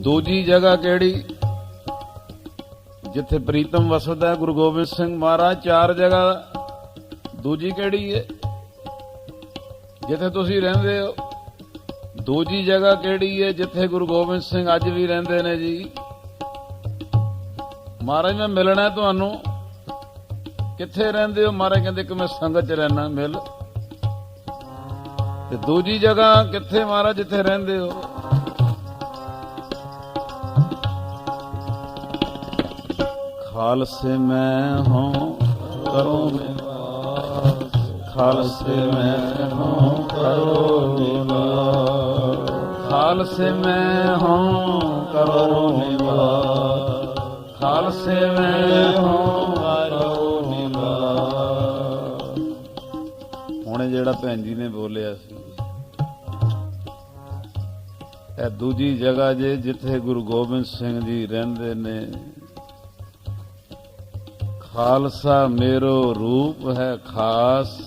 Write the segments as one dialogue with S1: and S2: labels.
S1: ਦੂਜੀ ਜਗ੍ਹਾ ਕਿਹੜੀ? ਜਿੱਥੇ ਪ੍ਰੀਤਮ ਵਸਦਾ ਹੈ, ਗੁਰੂ ਗੋਬਿੰਦ ਸਿੰਘ ਮਹਾਰਾਜ, ਚਾਰ ਜਗ੍ਹਾ ਦੂਜੀ ਕਿਹੜੀ ਹੈ? ਜਿੱਥੇ ਤੁਸੀਂ ਰਹਿੰਦੇ ਹੋ। ਦੂਜੀ ਜਗ੍ਹਾ ਕਿਹੜੀ ਹੈ? ਜਿੱਥੇ ਗੁਰੂ ਗੋਬਿੰਦ ਸਿੰਘ ਅੱਜ ਵੀ ਰਹਿੰਦੇ ਨੇ ਜੀ। ਮਹਾਰਾਜ, ਮੈਂ ਮਿਲਣਾ ਤੁਹਾਨੂੰ। ਕਿੱਥੇ ਰਹਿੰਦੇ ਹੋ? ਮਹਾਰਾਜ ਕਹਿੰਦੇ ਕਿ ਮੈਂ ਸੰਗਤ ਚ ਰਹਿਣਾ ਮਿਲ। ਤੇ ਦੂਜੀ ਜਗ੍ਹਾ ਕਿੱਥੇ ਮਹਾਰਾਜ, ਜਿੱਥੇ ਰਹਿੰਦੇ ਹੋ? ਖਾਲਸੇ ਮੈਂ ਹੂੰ, ਕਰੋ ਨਿਵਾਸ। ਖਾਲਸੇ ਮੈਂ ਹੂੰ, ਕਰੋ ਨਿਵਾਸ। ਖਾਲਸੇ ਮੈਂ ਹੂੰ, ਕਰੋ ਨਿਵਾਸ। ਖਾਲਸੇ ਮੈਂ ਹੂੰ, ਕਰੋ ਨਿਵਾਸ। ਹੁਣ ਜਿਹੜਾ ਭੈਣ ਜੀ ਨੇ ਬੋਲਿਆ ਸੀ, ਇਹ ਦੂਜੀ ਜਗ੍ਹਾ ਜੇ ਜਿੱਥੇ ਗੁਰੂ ਗੋਬਿੰਦ ਸਿੰਘ ਜੀ ਰਹਿੰਦੇ ਨੇ ਖਾਲਸਾ ਮੇਰੋ ਰੂਪ ਹੈ ਖਾਸ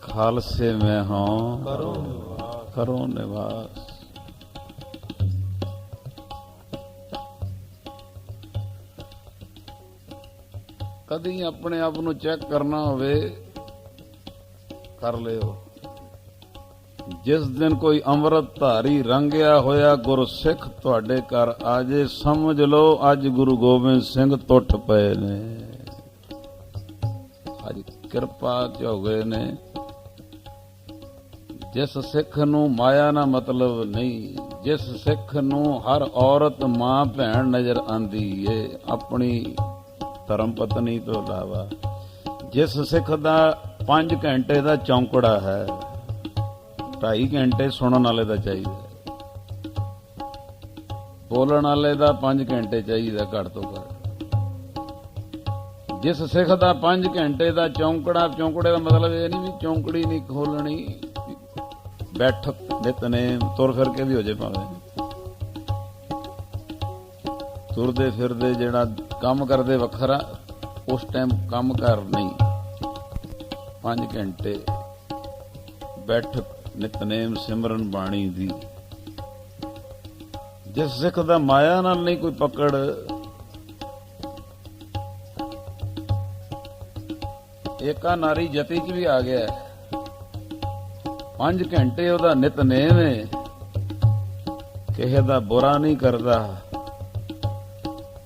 S1: ਖਾਲਸੇ ਮੈਂ ਹਾਂ। ਕਰੋ ਕਰੋ ਨਿਵਾਸ। ਕਦੀ ਆਪਣੇ ਆਪ ਨੂੰ ਚੈੱਕ ਕਰਨਾ ਹੋਵੇ ਕਰ ਲਿਓ। ਜਿਸ ਦਿਨ ਕੋਈ ਅੰਮ੍ਰਿਤ ਧਾਰੀ ਰੰਗਿਆ ਹੋਇਆ ਗੁਰਸਿੱਖ ਤੁਹਾਡੇ ਘਰ ਆਜੇ ਸਮਝ ਲਓ ਅੱਜ ਗੁਰੂ ਗੋਬਿੰਦ ਸਿੰਘ ਟੁੱਟ ਪਏ ਨੇ। ਅੱਜ ਕਿਰਪਾ ਚ ਹੋ ਗਏ ਨੇ। ਜਿਸ ਸਿੱਖ ਨੂੰ ਮਾਇਆ ਨਾ ਮਤਲਬ ਨਹੀਂ, ਜਿਸ ਸਿੱਖ ਨੂੰ ਹਰ ਔਰਤ ਮਾਂ ਭੈਣ ਨਜ਼ਰ ਆਂਦੀ ਏ, ਆਪਣੀ ਧਰਮ ਪਤਨੀ ਤੋਂ ਇਲਾਵਾ। ਜਿਸ ਸਿੱਖ ਦਾ 5 ਘੰਟੇ ਦਾ ਚੌਂਕੜਾ ਹੈ 2.5 ਘੰਟੇ ਸੁਣਨ ਵਾਲੇ ਦਾ ਚਾਹੀਦਾ ਬੋਲਣ ਵਾਲੇ ਦਾ 5 ਘੰਟੇ ਚਾਹੀਦਾ ਘੱਟ ਤੋਂ ਘੱਟ। ਜਿਸ ਸਿੱਖ ਦਾ 5 ਘੰਟੇ ਦਾ ਚੌਂਕੜਾ, ਚੌਂਕੜੇ ਦਾ ਮਤਲਬ ਇਹ ਨਹੀਂ ਵੀ ਚੌਂਕੜੀ ਨਹੀਂ ਖੋਲਣੀ, ਬੈਠਕ ਨਿਤਨੇਮ ਤੁਰ ਫਿਰ ਕੇ ਵੀ ਹੋ ਜੇ ਭਾਵੇਂ। ਤੁਰਦੇ ਫਿਰਦੇ ਜਿਹੜਾ ਕੰਮ ਕਰਦੇ ਵੱਖਰਾ, ਉਸ ਟਾਈਮ ਕੰਮ ਕਰ ਨਹੀਂ। 5 ਘੰਟੇ ਬੈਠਕ ਨਿਤਨੇਮ ਸਿਮਰਨ ਬਾਣੀ ਦੀ। ਜਿਸ ਸਿੱਖ ਦਾ ਮਾਇਆ ਨਾਲ ਨਹੀਂ ਕੋਈ ਪਕੜ, ਏਕਾ ਨਾਰੀ ਜਤੀ ਚ ਵੀ ਆ ਗਿਆ ਹੈ। ਪੰਜ ਘੰਟੇ ਉਹਦਾ ਨਿਤਨੇਮ ਹੈ ਕਿਸੇ ਦਾ ਬੁਰਾ ਨਹੀਂ ਕਰਦਾ।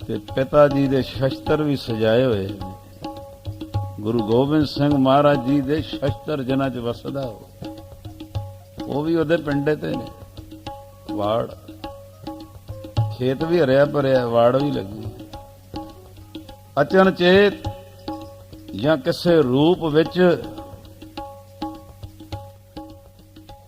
S1: ਤੇ ਪਿਤਾ ਜੀ ਦੇ ਸ਼ਸਤਰ ਵੀ ਸਜਾਏ ਹੋਏ ਨੇ। ਗੁਰੂ ਗੋਬਿੰਦ ਸਿੰਘ ਮਹਾਰਾਜ ਜੀ ਦੇ ਸ਼ਸਤਰ ਜਨਾਂ ਚ ਵਸਦਾ ਉਹ ਉਹ ਵੀ ਉਹਦੇ ਪਿੰਡੇ ਤੇ ਨੇ। ਵਾੜ। ਖੇਤ ਵੀ ਹਰਿਆ ਭਰਿਆ, ਵਾੜ ਵੀ ਲੱਗੀ। ਅਚਨ ਚੇਤ ਜਾਂ ਕਿਸੇ ਰੂਪ ਵਿੱਚ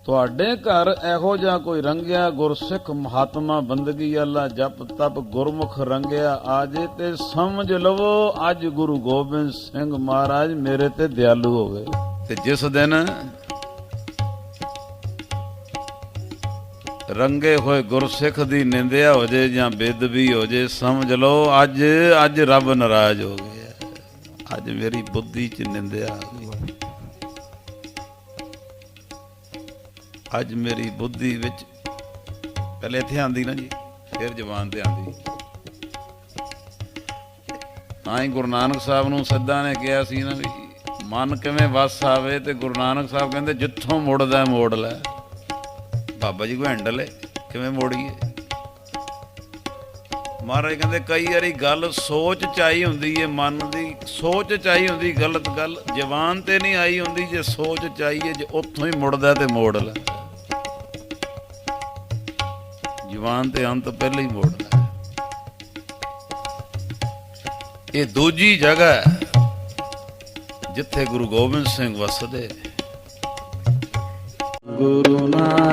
S1: ਤੁਹਾਡੇ ਘਰ ਇਹੋ ਜਿਹਾ ਕੋਈ ਰੰਗਿਆ, ਗੁਰਸਿੱਖ ਮਹਾਤਮਾ ਬੰਦਗੀ ਅੱਲਾ ਜਪ ਤਪ ਗੁਰਮੁਖ ਰੰਗਿਆ, ਆਜੇ ਤੇ ਸਮਝ ਲਵੋ ਅੱਜ ਗੁਰੂ ਗੋਬਿੰਦ ਸਿੰਘ ਮਹਾਰਾਜ ਮੇਰੇ ਤੇ ਦਿਆਲੂ ਹੋ ਗਏ ਤੇ ਜਿਸ ਦਿਨ ਰੰਗੇ ਹੋਏ ਗੁਰਸਿੱਖ ਦੀ ਨਿੰਦਿਆ ਹੋ ਜੇ ਜਾਂ ਬੇਦਬੀ ਹੋ ਜੇ, ਸਮਝ ਲਓ ਅੱਜ ਅੱਜ ਰੱਬ ਨਾਰਾਜ਼ ਹੋ ਗਿਆ। ਅੱਜ ਮੇਰੀ ਬੁੱਧੀ 'ਚ ਨਿੰਦਿਆ ਆ ਗਈ। ਅੱਜ ਮੇਰੀ ਬੁੱਧੀ ਵਿੱਚ, ਪਹਿਲੇ ਇੱਥੇ ਆਂਦੀ ਨਾ ਜੀ, ਫਿਰ ਜ਼ਬਾਨ ਤੇ ਆਂਦੀ ਤਾਂ ਹੀ ਗੁਰੂ ਨਾਨਕ ਸਾਹਿਬ ਨੂੰ ਸਿੱਧਾ ਨੇ ਕਿਹਾ ਸੀ ਨਾ ਵੀ ਮਨ ਕਿਵੇਂ ਵਸ ਆਵੇ ਤੇ ਗੁਰੂ ਨਾਨਕ ਸਾਹਿਬ ਕਹਿੰਦੇ, ਜਿੱਥੋਂ ਮੁੜਦਾ ਮੋੜ ਲੈ। ਬਾਬਾ ਜੀ ਕੋ ਹੈਂਡਲ ਹੈ ਕਿਵੇਂ ਮੋੜੀਏ? ਮਹਾਰਾਜ ਕਹਿੰਦੇ, ਕਈ ਵਾਰੀ ਗੱਲ ਸੋਚ ਚਾਈ ਹੁੰਦੀ ਏ, ਮਨ ਦੀ ਸੋਚ ਚਾਈ ਹੁੰਦੀ, ਗਲਤ ਗੱਲ ਜਵਾਨ ਤੇ ਨਹੀਂ ਆਈ ਹੁੰਦੀ, ਜੇ ਸੋਚ ਚਾਹੀਏ ਜੇ ਉੱਥੋਂ ਹੀ ਮੁੜਦਾ ਤੇ ਮੋੜ ਲੈ। ਜ਼ਬਾਨ ਤੇ ਅੰਤ ਪਹਿਲਾਂ ਹੀ ਮੋੜਦਾ ਇਹ ਦੂਜੀ ਜਗ੍ਹਾ ਹੈ, ਜਿੱਥੇ ਗੁਰੂ ਗੋਬਿੰਦ ਸਿੰਘ ਵਸਦੇ। ਗੁਰੂ ਨਾਨਕ